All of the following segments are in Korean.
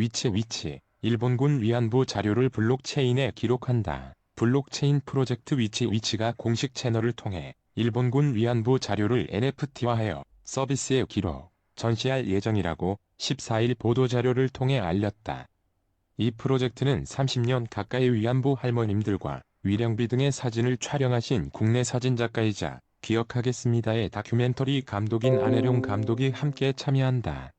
위치 위치 일본군 위안부 자료를 블록체인에 기록한다. 블록체인 프로젝트 위치 위치가 공식 채널을 통해 일본군 위안부 자료를 NFT화하여 서비스에 기록, 전시할 예정이라고 14일 보도자료를 통해 알렸다. 이 프로젝트는 30년 가까이 위안부 할머님들과 위령비 등의 사진을 촬영하신 국내 사진작가이자 기억하겠습니다의 다큐멘터리 감독인 안혜룡 감독이 함께 참여한다.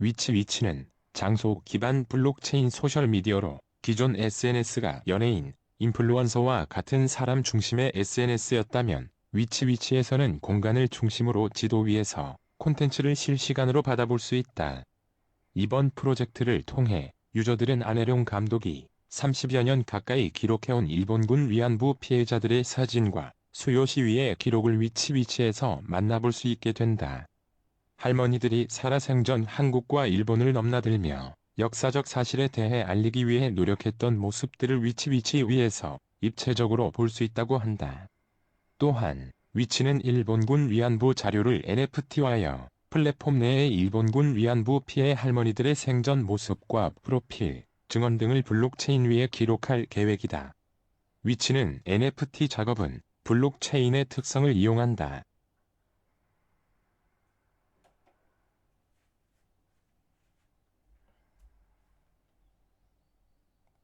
위치 위치는 장소 기반 블록체인 소셜미디어로 기존 SNS가 연예인, 인플루언서와 같은 사람 중심의 SNS였다면 위치 위치에서는 공간을 중심으로 지도 위에서 콘텐츠를 실시간으로 받아볼 수 있다. 이번 프로젝트를 통해 유저들은 안혜룡 감독이 30여 년 가까이 기록해온 일본군 위안부 피해자들의 사진과 수요 시위의 기록을 위치 위치에서 만나볼 수 있게 된다. 할머니들이 살아생전 한국과 일본을 넘나들며 역사적 사실에 대해 알리기 위해 노력했던 모습들을 위치 위치 위에서 입체적으로 볼 수 있다고 한다. 또한 위치는 일본군 위안부 자료를 NFT화하여 플랫폼 내에 일본군 위안부 피해 할머니들의 생전 모습과 프로필, 증언 등을 블록체인 위에 기록할 계획이다. 위치는 NFT 작업은 블록체인의 특성을 이용한다.